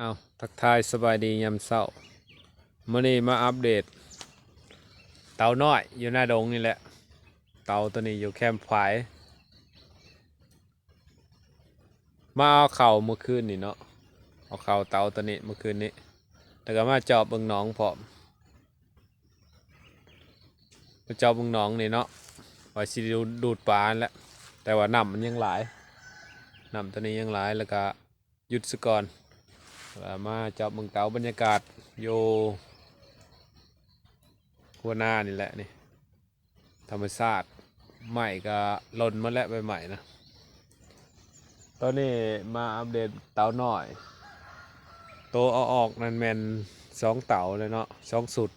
เอาทักทายสบายดียามเช้ามื่อนี้มาอัปเดต เตาน้อยอยู่หน้าดงนี่แหละ เตาตัวนี้อยู่แคมป์ฝาย มาเอาเข่าเมื่อคืนนี่เนาะเอาเข่าเตาตัวนี้เมื่อคืนนี้แล้วก็มาเจอบเบิงหนองพร้อมมาเจอบเบิงหนองนี่เนาะว่าสิดูดูดปลาแล้วแต่ว่าน้ำมันยังหลายน้ำตัวนี้ยังหลายแล้วก็หยุดซะก่อน ล้วมาจับเมืองเตาบรรยากาศอยู่หัวหน้านี่แหละนี่ธรรมชาติใหม่ก็หล่นมาแล้วใบใหม่นะ ตอนนี้มาอัปเดตเตาหน่อย โตเอาออกนั่นแมนสองเตาเลยเนาะสองสุด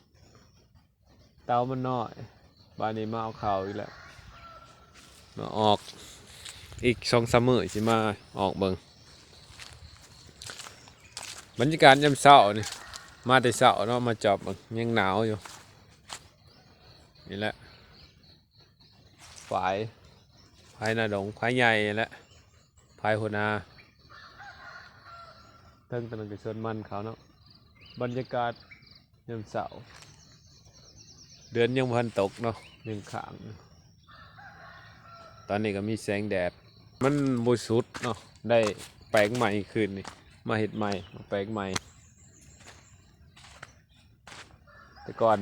เตามันน้อยบ้านนี้มาเอาเข่าอีกแล้วมาออกอีกสองสามมือสิมาออกเบิง บรรยากาศยามเช้านี่มาแต่เช้าเนาะมาจอบยังหนาวอยู่นี่แหละฝายฝายนาดงฝายใหญ่แหละฝายหัวนาเทั้งตะนันกับชนมันเขาเนาะบรรยากาศยามเช้าเดือนยังพันตกเนาะยังขางตอนนี้ก็มีแสงแดด มันบริสุทธิ์เนาะได้แปลงใหม่คืนนี่ มาเห็ดใหม่มาแปลงใหม่ แต่ก่อน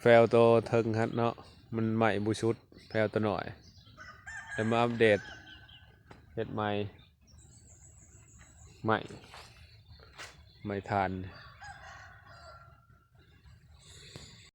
แฟลตัวเทิงครับเนาะมันใหม่บูชุดแฟลตัวหน่อยแต่มาอัปเดตเห็ดใหม่ใหม่ใหม่ทาน